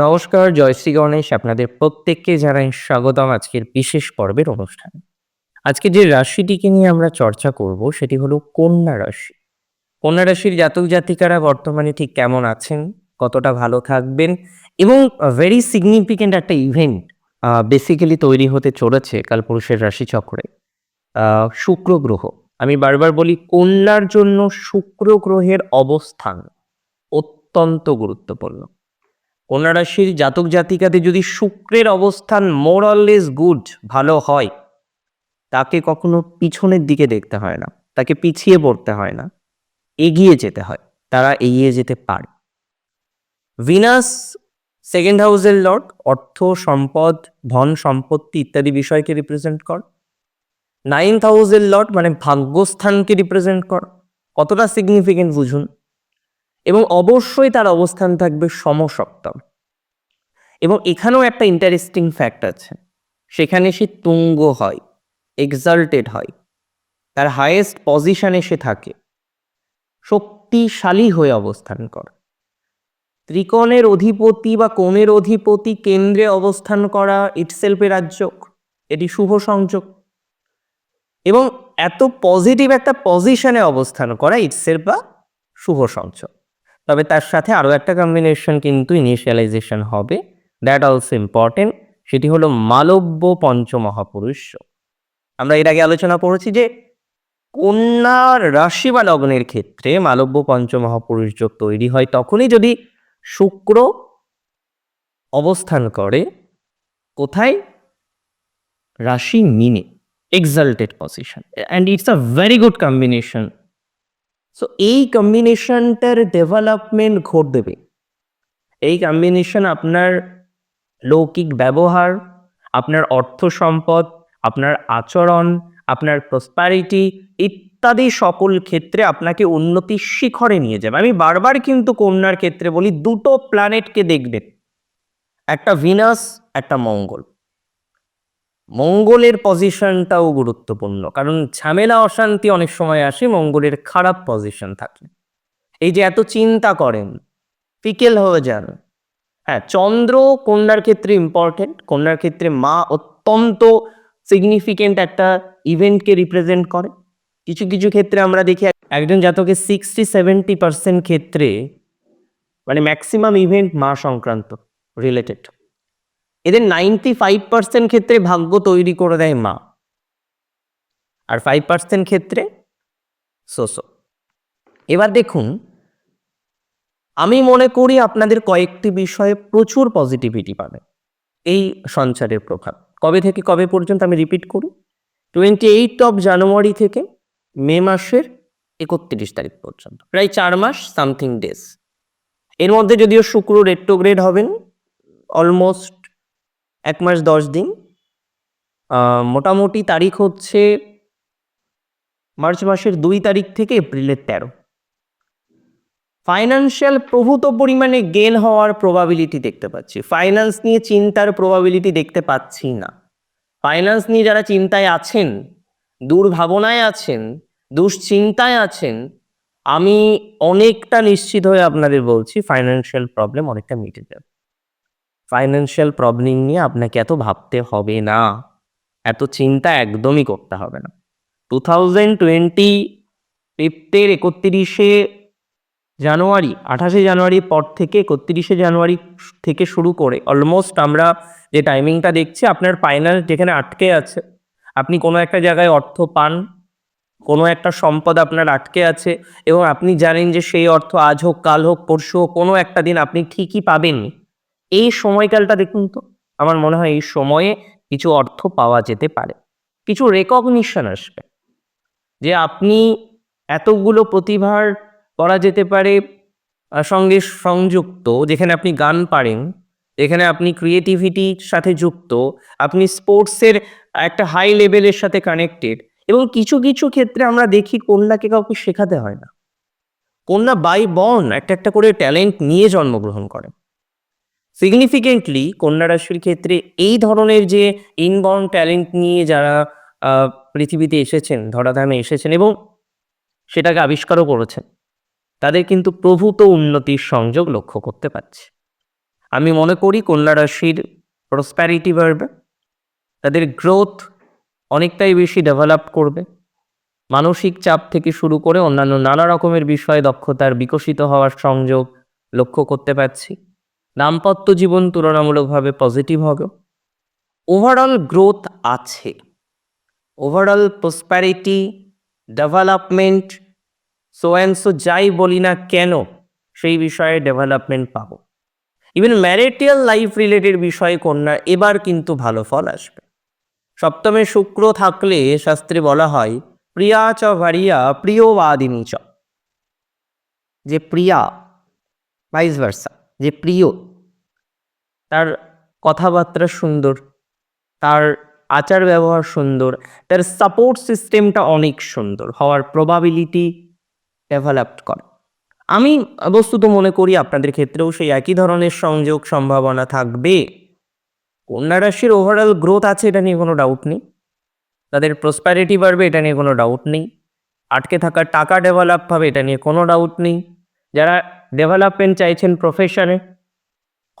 নমস্কার, জয় শ্রী গণেশ। আপনাদের প্রত্যেককে জানাই স্বাগতম আজকের বিশেষ পর্বের অনুষ্ঠানে। আজকে যে রাশিটিকে নিয়ে আমরা চর্চা করব, সেটি হলো কন্যা রাশি। কন্যা রাশির জাতক জাতিকারা বর্তমানে ঠিক কেমন আছেন? কতটা ভালো থাকবেন? এবং ভেরি সিগনিফিকেন্ট একটা ইভেন্ট বেসিক্যালি তৈরি হতে চলেছে কালপুরুষের রাশিচক্রে। শুক্র গ্রহ। আমি বারবার বলি, কন্যার জন্য শুক্র গ্রহের অবস্থান অত্যন্ত গুরুত্বপূর্ণ। কন্যা রাশির জাতক জাতিকাতে যদি শুক্রের অবস্থান মোরাললেস গুড ভালো হয়, তাকে কখনো পিছনের দিকে দেখতে হয় না, তাকে পিছিয়ে পড়তে হয় না, এগিয়ে যেতে হয়, তারা এগিয়ে যেতে পারে। ভিনাস সেকেন্ড হাউসের লর্ড অর্থ, সম্পদ, ধন, সম্পত্তি ইত্যাদি বিষয়কে রিপ্রেজেন্ট কর। নাইন্থ হাউসের লর্ড মানে ভাগ্যস্থানকে রিপ্রেজেন্ট কর। কতটা সিগনিফিকেন্ট বুঝুন। এবং অবশ্যই তার অবস্থান থাকবে সমসপ্তম। এবং এখানেও একটা ইন্টারেস্টিং ফ্যাক্ট আছে। সেখানে সে তুঙ্গ হয় এক্সাল্টেড হয়। তার হায়েস্ট পজিশনে সে থাকে। শক্তিশালী হয়ে অবস্থান করে। ত্রিকোণের অধিপতি বা কোণের অধিপতি কেন্দ্রে অবস্থান করা ইটসেলফে রাজ্যক এটি শুভ সংযোগ। এবং এত পজিটিভ একটা পজিশনে অবস্থান করা ইটসেলফ বা শুভ সংযোগ। তবে তার সাথে আরও একটা কম্বিনেশন কিন্তু ইনিশিয়ালাইজেশন হবে। দ্যাট অলসো ইম্পর্টেন্ট সেটি হলো মালব্য পঞ্চমহাপুরুষ। আমরা এর আগে আলোচনা করেছি যে কন্যার রাশি বা লগ্নের ক্ষেত্রে মালব্য পঞ্চমহাপুরুষ যোগ তৈরি হয় তখনই যদি শুক্র অবস্থান করে কোথায়? রাশি মিনে exalted position and it's a very good combination so এই কম্বিনেশনটার ডেভেলপমেন্ট ঘটবে। এই কম্বিনেশন আপনার লৌকিক ব্যবহার, আপনার অর্থ সম্পদ, আপনার আচরণ, আপনার প্রসপ্যারিটি ইত্যাদি সকল ক্ষেত্রে আপনাকে উন্নতির শিখরে নিয়ে যাবে। আমি বারবার কিন্তু কন্যার ক্ষেত্রে বলি, দুটো প্ল্যানেটকে দেখবেন। একটা ভিনাস একটা মঙ্গল। মঙ্গলের পজিশনটাও গুরুত্বপূর্ণ, কারণ ঝামেলা, অশান্তি অনেক সময় আসে, মঙ্গলের খারাপ পজিশন থাকলে এই যে এত চিন্তা করেন ফিকেল হয়ে যান হ্যাঁ চন্দ্র কন্যার ক্ষেত্রে ইম্পর্টেন্ট কন্যার ক্ষেত্রে মা অত্যন্ত সিগনিফিকেন্ট একটা ইভেন্টকে রিপ্রেজেন্ট করে। কিছু কিছু ক্ষেত্রে আমরা দেখি একজন জাতকের সিক্সটি সেভেন্টি পার্সেন্ট ক্ষেত্রে মানে ম্যাক্সিমাম ইভেন্ট মা সংক্রান্ত রিলেটেড এদের নাইনটি ফাইভ পার্সেন্ট ক্ষেত্রে ভাগ্য তৈরি করে দেয় মা। আর ফাইভ পার্সেন্ট ক্ষেত্রে সোসো এবার দেখুন আমি মনে করি আপনাদের কয়েকটি বিষয়ে প্রচুর পজিটিভিটি পাবে। এই সঞ্চারের প্রভাব। কবে থেকে কবে পর্যন্ত আমি রিপিট করি? টোয়েন্টি এইট অফ জানুয়ারি থেকে মে মাসের একত্রিশ তারিখ পর্যন্ত। প্রায় চার মাস সামথিং ডেজ এর মধ্যে যদিও শুক্র রেট্রোগ্রেড হবেন অলমোস্ট এক মাস দশ দিন। মোটামুটি তারিখ হচ্ছে মার্চ মাসের দুই তারিখ থেকে এপ্রিলের তেরো। ফাইন্যান্সিয়াল প্রভূত পরিমাণে গেন হওয়ার প্রবাবিলিটি দেখতে পাচ্ছি। ফাইন্যান্স নিয়ে চিন্তার প্রবাবিলিটি দেখতে পাচ্ছি না। ফাইন্যান্স নিয়ে যারা চিন্তায় আছেন, দুর্ভাবনায় আছেন, দুশ্চিন্তায় আছেন, আমি অনেকটা নিশ্চিত হয়ে আপনাদের বলছি ফাইন্যান্সিয়াল প্রবলেম অনেকটা মিটে যাবে। ফাইন্যান্সিয়াল প্রবলেম নিয়ে আপনাকে এত ভাবতে হবে না। এত চিন্তা একদমই করতে হবে না। টু থাউজেন্ড টোয়েন্টি ফিফথের একত্রিশে জানুয়ারি, আঠাশে জানুয়ারির পর থেকে একত্রিশে জানুয়ারি থেকে শুরু করে অলমোস্ট আমরা যে টাইমিংটা দেখছি, আপনার ফাইনাল যেখানে আটকে আছে, আপনি কোনো একটা জায়গায় অর্থ পান, কোনো একটা সম্পদ আপনার আটকে আছে এবং আপনি জানেন যে সেই অর্থ আজ হোক, কাল হোক, পরশু হোক, কোনো একটা দিন আপনি ঠিকই পাবেন এই সময়কালটা দেখুন তো, আমার মনে হয় এই সময়ে কিছু অর্থ পাওয়া যেতে পারে। কিছু রেকগনিশন আসবে যে আপনি এতগুলো প্রতিভার করা যেতে পারে সঙ্গে সংযুক্ত, যেখানে আপনি গান পারেন, যেখানে আপনি ক্রিয়েটিভিটির সাথে যুক্ত, আপনি স্পোর্টসের একটা হাই লেভেলের সাথে কানেক্টেড এবং কিছু কিছু ক্ষেত্রে আমরা দেখি কন্যাকে কাউকে শেখাতে হয় না। কন্যা বাই বর্ন একটা একটা করে ট্যালেন্ট নিয়ে জন্মগ্রহণ করে। সিগনিফিকেন্টলি কন্যা রাশির ক্ষেত্রে এই ধরনের যে ইনবর্ন ট্যালেন্ট নিয়ে যারা পৃথিবীতে এসেছেন, ধরাধামে এসেছেন এবং সেটাকে আবিষ্কারও করেছেন। তাদের কিন্তু প্রভূত উন্নতির সংযোগ লক্ষ্য করতে পারছে। আমি মনে করি কন্যা রাশির প্রসপ্যারিটি বাড়বে, তাদের গ্রোথ অনেকটাই বেশি ডেভেলপ করবে। মানসিক চাপ থেকে শুরু করে অন্যান্য নানা রকমের বিষয়ে দক্ষতার বিকশিত হওয়ার সংযোগ লক্ষ্য করতে পারছি। দাম্পত্য জীবন তুলনামূলকভাবে পজিটিভ হবে। ওভারঅল গ্রোথ আছে। Overall prosperity development so and so যাই বলি না কেন, সেই বিষয়ে ডেভেলপমেন্ট পাবো। ইভেন ম্যারিটিয়াল লাইফ রিলেটেড বিষয়ে কন্যার এবার কিন্তু ভালো ফল আসবে। সপ্তমে শুক্র থাকলে শাস্ত্রে বলা হয়, প্রিয়া চ ভারিয়া, প্রিয় প্রিয়বাদিনী চ। যে প্রিয়া ভাইস ভার্সা যে প্রিয়, তার কথাবার্তা সুন্দর, তার আচার ব্যবহার সুন্দর, তার সাপোর্ট সিস্টেমটা অনেক সুন্দর, হওয়ার প্রবাবিলিটি ডেভেলপড করে। আমি বস্তুত মনে করি আপনাদের ক্ষেত্রেও সেই একই ধরনের সংযোগ সম্ভাবনা থাকবে। কন্যা রাশির ওভারঅল গ্রোথ আছে, এটা নিয়ে কোনো ডাউট নেই। তাদের প্রসপ্যারিটি বাড়বে, এটা নিয়ে কোনো ডাউট নেই। আটকে থাকা টাকা ডেভেলপ হবে, এটা নিয়ে কোনো ডাউট নেই। যারা ডেভেলপমেন্ট চাইছেন প্রফেশনে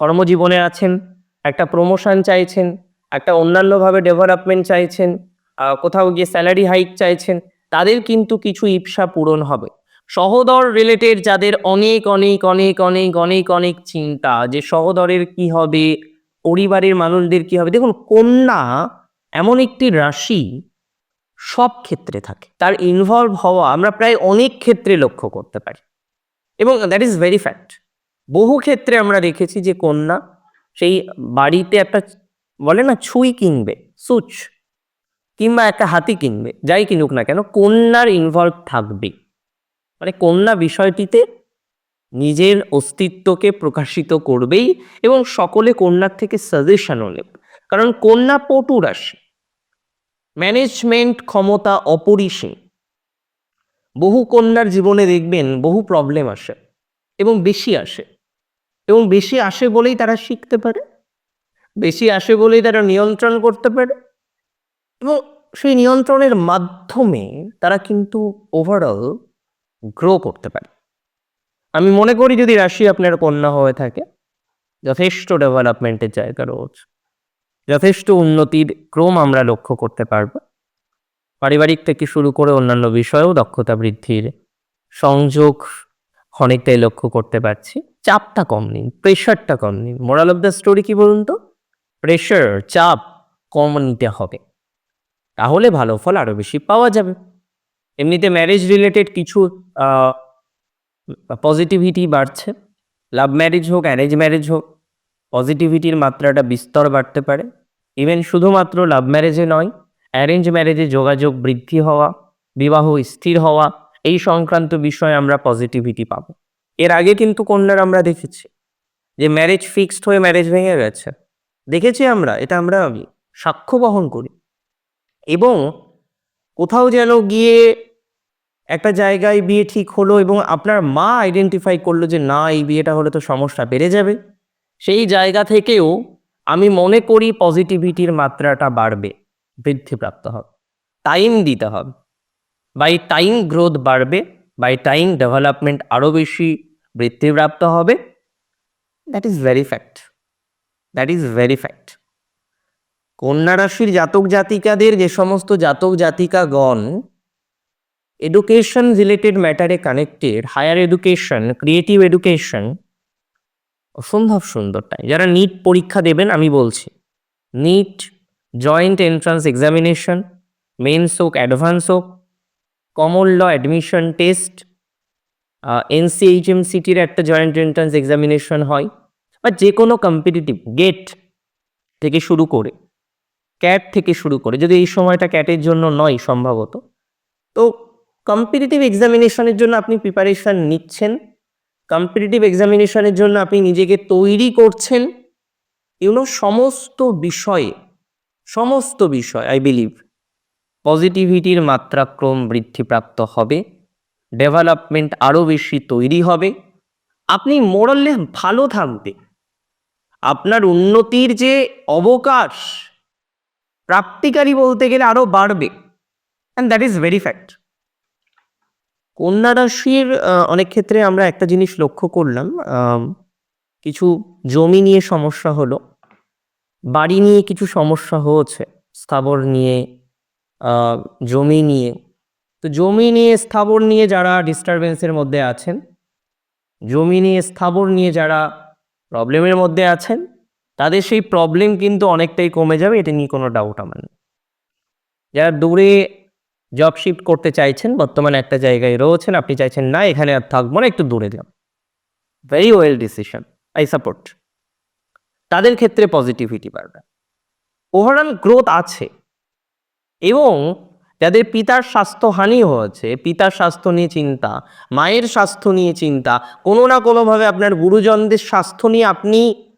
কর্মজীবনে আছেন, একটা প্রমোশন চাইছেন, একটা অন্যান্যভাবে ডেভেলপমেন্ট চাইছেন কোথাও গিয়ে স্যালারি হাইক চাইছেন, তাদের কিন্তু কিছু ইপসা পূরণ হবে। সহদর রিলেটেড যাদের অনেক অনেক অনেক অনেক অনেক অনেক চিন্তা, যে সহদরের কি হবে, পরিবারের মানুষদের কি হবে। দেখুন, কন্যা এমন একটি রাশি সব ক্ষেত্রে থাকে। তার ইনভলভ হওয়া আমরা প্রায় অনেক ক্ষেত্রে লক্ষ্য করতে পারি। এবং দ্যাট ইজ ভেরি ফ্যাক্ট বহু ক্ষেত্রে আমরা দেখেছি যে কন্যা সেই বাড়িতে একটা বলে না, ছুঁই কিনবে, সুচ কিংবা একটা হাতি কিনবে, যাই কিনুক না কেন, কন্যার ইনভলভ থাকবে মানে কন্যা বিষয়টিতে নিজের অস্তিত্বকে প্রকাশিত করবেই এবং সকলে কন্যার থেকে সাজেশনও নেবে কারণ কন্যা পটু রাশি ম্যানেজমেন্ট ক্ষমতা অপরিসীম। বহু কন্যার জীবনে দেখবেন বহু প্রবলেম আসে এবং বেশি আসে। এবং বেশি আসে বলেই তারা শিখতে পারে। বেশি আসে বলেই তারা নিয়ন্ত্রণ করতে পারে। এবং সেই নিয়ন্ত্রণের মাধ্যমে তারা কিন্তু ওভারঅল গ্রো করতে পারে। আমি মনে করি যদি রাশি আপনার কন্যা হয়ে থাকে, যথেষ্ট ডেভেলপমেন্টের জায়গা রয়েছে। যথেষ্ট উন্নতির ক্রম আমরা লক্ষ্য করতে পারব। পারিবারিক থেকে শুরু করে অন্যান্য বিষয়েও দক্ষতা বৃদ্ধির সংযোগ অনেকটাই লক্ষ্য করতে পারছি। চাপটা কম নিন প্রেশারটা কম নিন মোরাল অফ দ্য স্টোরি কি বলুন তো? প্রেশার চাপ কম নিতে হবে। তাহলে ভালো ফল আরও বেশি পাওয়া যাবে। এমনিতে ম্যারেজ রিলেটেড কিছু পজিটিভিটি বাড়ছে। লাভ ম্যারেজ হোক অ্যারেঞ্জ ম্যারেজ হোক পজিটিভিটির মাত্রাটা বিস্তর বাড়তে পারে। ইভেন শুধুমাত্র লাভ ম্যারেজে নয় অ্যারেঞ্জ ম্যারেজে যোগাযোগ বৃদ্ধি হওয়া, বিবাহ স্থির হওয়া, এই সংক্রান্ত বিষয়ে আমরা পজিটিভিটি পাবো। এর আগে কিন্তু কন্যার আমরা দেখেছি যে ম্যারেজ ফিক্সড হয়ে ম্যারেজ ভেঙে গেছে। দেখেছি আমরা, এটা আমরা সাক্ষ্য বহন করি। এবং কোথাও যেন গিয়ে একটা জায়গায় বিয়ে ঠিক হলো এবং আপনার মা আইডেন্টিফাই করল যে, না, এই বিয়েটা হলে তো সমস্যা বেড়ে যাবে। সেই জায়গা থেকেও আমি মনে করি পজিটিভিটির মাত্রাটা বাড়বে, বৃদ্ধিপ্রাপ্ত হবে টাইম দিতে হবে। বাই টাইম গ্রোথ বাড়বে বাই টাইম ডেভেলপমেন্ট আরও বেশি বৃদ্ধিপ্রাপ্ত হবে। That is very fact that is very fact কন্যা রাশির জাতক জাতিকাদের যে সমস্ত জাতক জাতিকাগণ education related ম্যাটারে connected higher education creative education অসম্ভব সুন্দর টাইম যারা নিট পরীক্ষা দেবেন, আমি বলছি NEET joint entrance examination mains হোক অ্যাডভান্স হোক কমন ল অ্যাডমিশন টেস্ট এনসিএইচএমসিটির একটা জয়েন্ট এন্ট্রান্স এক্সামিনেশন হয়, বা যে কোনো কম্পিটিটিভ গেট থেকে শুরু করে ক্যাট থেকে শুরু করে, যদি এই সময়টা ক্যাটের জন্য নয় সম্ভবত, তো কম্পিটিটিভ এক্সামিনেশনের জন্য আপনি প্রিপারেশান নিচ্ছেন। কম্পিটিটিভ এক্সামিনেশনের জন্য আপনি নিজেকে তৈরি করছেন। এগুলো সমস্ত বিষয়ে, সমস্ত বিষয় আই বিলিভ পজিটিভিটির মাত্রাক্রম বৃদ্ধিপ্রাপ্ত হবে। ডেভেলপমেন্ট আরও বেশি তৈরি হবে। আপনি মোরালে ভালো থাকবে আপনার উন্নতির যে অবকাশ, প্রাপ্তিকারী বলতে গেলে আরও বাড়বে। And that is very fact কন্যা রাশির অনেক ক্ষেত্রে আমরা একটা জিনিস লক্ষ্য করলাম কিছু জমি নিয়ে সমস্যা হলো, বাড়ি নিয়ে কিছু সমস্যা হয়েছে, স্থাবর নিয়ে জমি নিয়ে। তো জমি নিয়ে, স্থাবর নিয়ে যারা ডিস্টারবেন্সের মধ্যে আছেন, জমি নিয়ে, স্থাবর নিয়ে যারা প্রবলেমের মধ্যে আছেন, তাদের সেই প্রবলেম কিন্তু অনেকটাই কমে যাবে, এটা নিয়ে কোনো ডাউট আমার যারা দূরে জব শিফট করতে চাইছেন, বর্তমানে একটা জায়গায় রয়েছেন, আপনি চাইছেন, না, এখানে আর থাকব না, একটু দূরে যাও। Very well decision I support তাদের ক্ষেত্রে পজিটিভিটি বাড়বে। ওভারঅল গ্রোথ আছে। এবং যাদের পিতার স্বাস্থ্যহানি হয়েছে, পিতার স্বাস্থ্য নিয়ে চিন্তা, মায়ের স্বাস্থ্য নিয়ে চিন্তা, কোনো না কোনোভাবে আপনার গুরুজনদের স্বাস্থ্য নিয়ে আপনি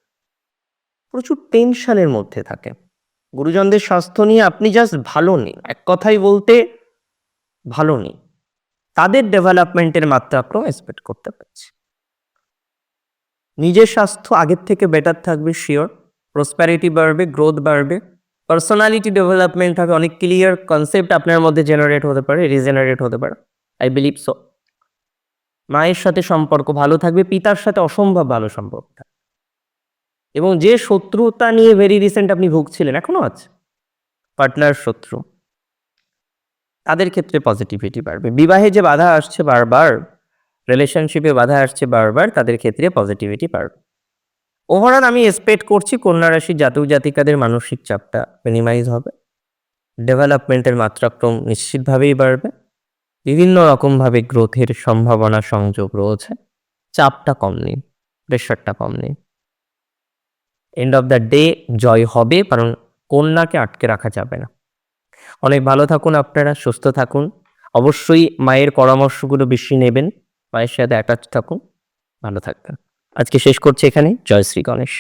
প্রচুর টেনশনের মধ্যে থাকেন। গুরুজনদের স্বাস্থ্য নিয়ে আপনি জাস্ট ভালো নেই। এক কথাই বলতে ভালো নেই। তাদের ডেভেলপমেন্টের মাত্রা মাত্রাক্রম এক্সপেক্ট করতে পারছি। নিজের স্বাস্থ্য আগের থেকে বেটার থাকবে শিওর প্রসপ্যারিটি বাড়বে গ্রোথ বাড়বে। পার্সোনালিটি ডেভেলপমেন্ট হবে, অনেক ক্লিয়ার কনসেপ্ট আপনার মধ্যে জেনারেট হতে পারে রিজেনারেট হতে পারে। আই বিলিভ সো মায়ের সাথে সম্পর্ক ভালো থাকবে, পিতার সাথে অসম্ভব ভালো সম্পর্ক থাকবে। এবং যে শত্রুতা নিয়ে ভেরি রিসেন্ট আপনি ভুগছিলেন, এখনও আছে। পার্টনার শত্রু। তাদের ক্ষেত্রে পজিটিভিটি বাড়বে। বিবাহে যে বাধা আসছে বারবার রিলেশনশিপে বাধা আসছে বারবার, তাদের ক্ষেত্রে পজিটিভিটি বাড়বে। ওভারঅল আমি এক্সপেক্ট করছি কন্যা রাশির জাতক জাতিকাদের মানসিক চাপটা মিনিমাইজ হবে। ডেভেলপমেন্টের মাত্রাক্রম নিশ্চিতভাবেই বাড়বে। বিভিন্ন রকমভাবে গ্রোথের সম্ভাবনা সংযোগ রয়েছে। চাপটা কম নেই প্রেশারটা কম নেই। এন্ড অফ দ্য ডে জয় হবে, কারণ কন্যাকে আটকে রাখা যাবে না। অনেক ভালো থাকুন আপনারা, সুস্থ থাকুন। অবশ্যই মায়ের পরামর্শগুলো বেশি নেবেন, মায়ের সাথে অ্যাটাচ থাকুন। ভালো থাকবেন। আজকে শেষ করছি এখানে জয় শ্রী গণেশ।